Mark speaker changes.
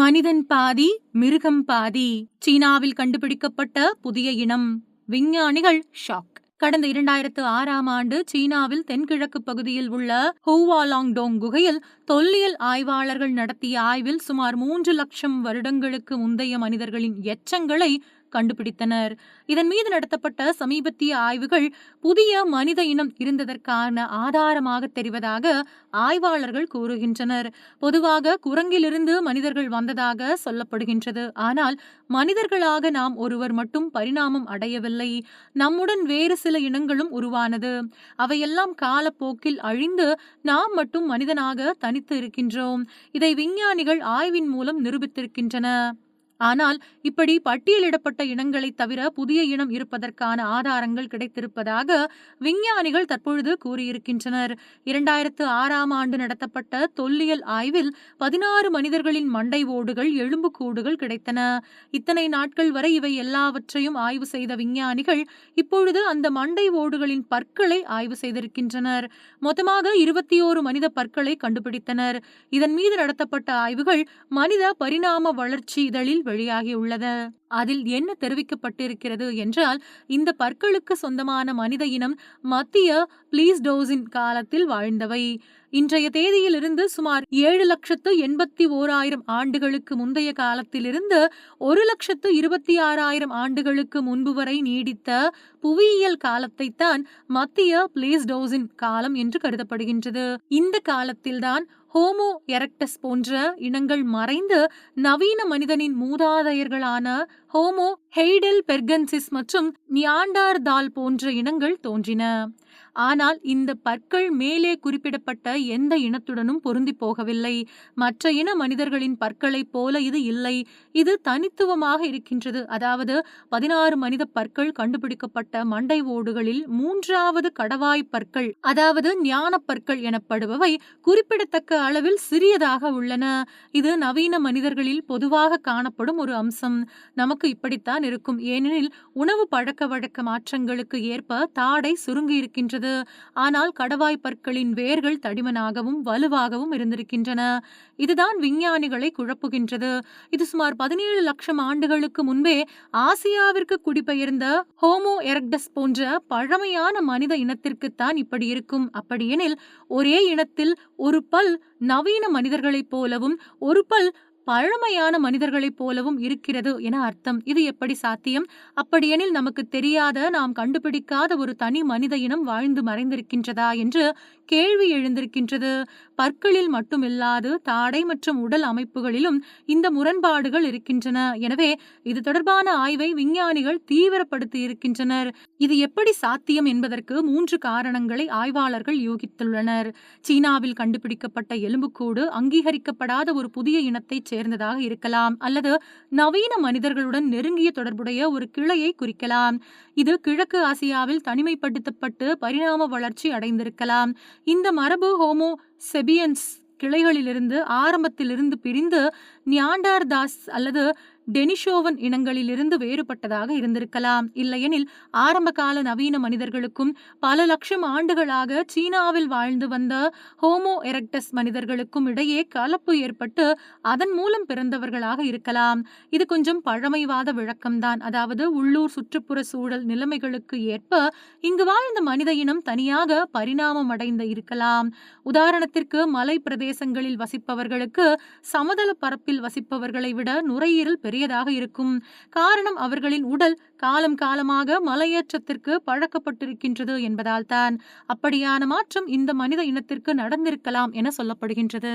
Speaker 1: மனிதன் பாதி மிருகம் பாதி. சீனாவில் கண்டுபிடிக்கப்பட்ட புதிய இனம். விஞ்ஞானிகள் ஷாக். கடந்த இரண்டாயிரத்து ஆறாம் ஆண்டு சீனாவில் தென்கிழக்கு பகுதியில் உள்ள ஹூவாலாங்டோங் குகையில் தொல்லியல் ஆய்வாளர்கள் நடத்திய ஆய்வில் சுமார் மூன்று லட்சம் வருடங்களுக்கு முந்தைய மனிதர்களின் எச்சங்களை கண்டுபிடித்தனர். இதன் மீது நடத்தப்பட்ட சமீபத்திய ஆய்வுகள் புதிய மனித இனம் இருந்ததற்கான ஆதாரமாக தெரிவதாக ஆய்வாளர்கள் கூறுகின்றனர். பொதுவாக குரங்கிலிருந்து மனிதர்கள் வந்ததாக சொல்லப்படுகின்றது. ஆனால் மனிதர்களாக நாம் ஒருவர் மட்டும் பரிணாமம் அடையவில்லை. நம்முடன் வேறு சில இனங்களும் உருவானது. அவையெல்லாம் காலப்போக்கில் அழிந்து நாம் மட்டும் மனிதனாக தனித்து இருக்கின்றோம். இதை விஞ்ஞானிகள் ஆய்வின் மூலம் நிரூபித்திருக்கின்றன. ஆனால் இப்படி பட்டியலிடப்பட்ட இனங்களை தவிர புதிய இனம் இருப்பதற்கான ஆதாரங்கள் கிடைத்திருப்பதாக விஞ்ஞானிகள் தற்பொழுது கூறியிருக்கின்றனர். இரண்டாயிரத்து ஆறாம் ஆண்டு நடத்தப்பட்ட தொல்லியல் ஆய்வில் பதினாறு மனிதர்களின் மண்டை ஓடுகள் எலும்புக்கூடுகள் கிடைத்தன. இத்தனை நாட்கள் வரை இவை எல்லாவற்றையும் ஆய்வு செய்த விஞ்ஞானிகள் இப்பொழுது அந்த மண்டை ஓடுகளின் பற்களை ஆய்வு செய்திருக்கின்றனர். மொத்தமாக இருபத்தி ஓரு மனித பற்களை கண்டுபிடித்தனர். இதன் மீது நடத்தப்பட்ட ஆய்வுகள் மனித பரிணாம வளர்ச்சி இதழில் வெளியாகியுள்ளது அதில் என்ன தெரிவிக்கப்பட்டிருக்கிறது என்றால் இந்த பற்களுக்கு சொந்தமான மனித இனம் மத்திய பிளீஸ்டோசின் காலத்தில் வாழ்ந்தவை. இன்றைய தேதியிலிருந்து சுமார் ஏழு லட்சத்து எண்பத்தி ஓராயிரம் ஆண்டுகளுக்கு முந்தைய காலத்திலிருந்து ஒரு லட்சத்து இருபத்தி ஆறாயிரம் ஆண்டுகளுக்கு முன்பு வரை நீடித்த புவியியல் காலத்தை தான் மத்திய பிளேஸ்டோசின் காலம் என்று கருதப்படுகின்றது. இந்த காலத்தில்தான் ஹோமோ எரக்டஸ் போன்ற இனங்கள் மறைந்து நவீன மனிதனின் மூதாதையர்களான ஹோமோ ஹெய்டெல் பெர்கன்சிஸ் மற்றும் நியாண்டார்தால் போன்ற இனங்கள் தோன்றின. ஆனால் இந்த பற்கள் மேலே குறிப்பிடப்பட்ட எந்த இனத்துடனும் பொருந்தி போகவில்லை. மற்ற இன மனிதர்களின் பற்களைப் போல இது இல்லை. இது தனித்துவமாக இருக்கின்றது. அதாவது பதினாறு மனித பற்கள் கண்டுபிடிக்கப்பட்ட மண்டை ஓடுகளில் மூன்றாவது கடவாய் பற்கள் அதாவது ஞான பற்கள் எனப்படுபவை குறிப்பிடத்தக்க அளவில் சிறியதாக உள்ளன. இது நவீன மனிதர்களில் பொதுவாக காணப்படும் ஒரு அம்சம். நமக்கு இப்படித்தான் இருக்கும். ஏனெனில் உணவு பழக்க வழக்க மாற்றங்களுக்கு ஏற்ப தாடை சுருங்கி இருக்கின்றது. ஆனால் கடவாய் பற்களின் வேர்கள் தடிமனாகவும் வலுவாகவும் இருந்திருக்கின்றன. இதுதான் விஞ்ஞானிகளை குழப்புகின்றது. இது சுமார் பதினேழு லட்சம் ஆண்டுகளுக்கு முன்பே ஆசியாவிற்கு குடிபெயர்ந்த ஹோமோ எரக்டஸ் போன்ற பழமையான மனித இனத்திற்குத்தான் இப்படி இருக்கும். அப்படியெனில் ஒரே இனத்தில் ஒரு பல் நவீன மனிதர்களைப் போலவும் ஒரு பல் பழமையான மனிதர்களைப் போலவும் இருக்கிறது என அர்த்தம். இது எப்படி சாத்தியம்? அப்படியெனில் நமக்கு தெரியாத நாம் கண்டுபிடிக்காத ஒரு தனி மனித இனம் வாழ்ந்து மறைந்திருக்கின்றதா என்று கேள்வி எழுந்திருக்கின்றது. பற்களில் மட்டுமில்லாது தாடை மற்றும் உடல் அமைப்புகளிலும் இந்த முரண்பாடுகள் இருக்கின்றன. எனவே இது தொடர்பான ஆய்வை விஞ்ஞானிகள் தீவிரப்படுத்தி இருக்கின்றனர் இது எப்படி சாத்தியம் என்பதற்கு மூன்று காரணங்களை ஆய்வாளர்கள் யூகித்துள்ளனர். சீனாவில் கண்டுபிடிக்கப்பட்ட எலும்புக்கூடு அங்கீகரிக்கப்படாத ஒரு புதிய இனத்தைச் சேர்ந்ததாக இருக்கலாம் அல்லது நவீன மனிதர்களுடன் நெருங்கிய தொடர்புடைய ஒரு கிளையை குறிக்கலாம். இது கிழக்கு ஆசியாவில் தனிமைப்படுத்தப்பட்டு பரிணாம வளர்ச்சி அடைந்திருக்கலாம். இந்த மரபு ஹோமோ செபியன்ஸ் கிளைகளிலிருந்து ஆரம்பத்திலிருந்து பிரிந்து நியாண்டார்தாஸ் அல்லது டெனிஷோவன் இனங்களிலிருந்து வேறுபட்டதாக இருந்திருக்கலாம். இல்லையெனில் ஆரம்பகால நவீன மனிதர்களுக்கும் பல லட்சம் ஆண்டுகளாக சீனாவில் வாழ்ந்து வந்த ஹோமோ எரக்டஸ் மனிதர்களுக்கும் இடையே கலப்பு ஏற்பட்டு அதன் மூலம் பிறந்தவர்களாக இருக்கலாம். இது கொஞ்சம் பழமைவாத விளக்கம்தான். அதாவது உள்ளூர் சுற்றுப்புற சூழல் நிலைமைகளுக்கு ஏற்ப இங்கு வாழ்ந்த மனித இனம் தனியாக பரிணாமம் அடைந்து இருக்கலாம். உதாரணத்திற்கு மலை பிரதேசங்களில் வசிப்பவர்களுக்கு சமதள பரப்பில் வசிப்பவர்களை விட நுரையீரல் பெரியதாக இருக்கும். காரணம் அவர்களின் உடல் காலம் காலமாக மலையேற்றத்திற்கு பழக்கப்பட்டிருக்கின்றது என்பதால் தான் அப்படியான மாற்றம் இந்த மனித இனத்திற்கு நடந்திருக்கலாம் என சொல்லப்படுகின்றது.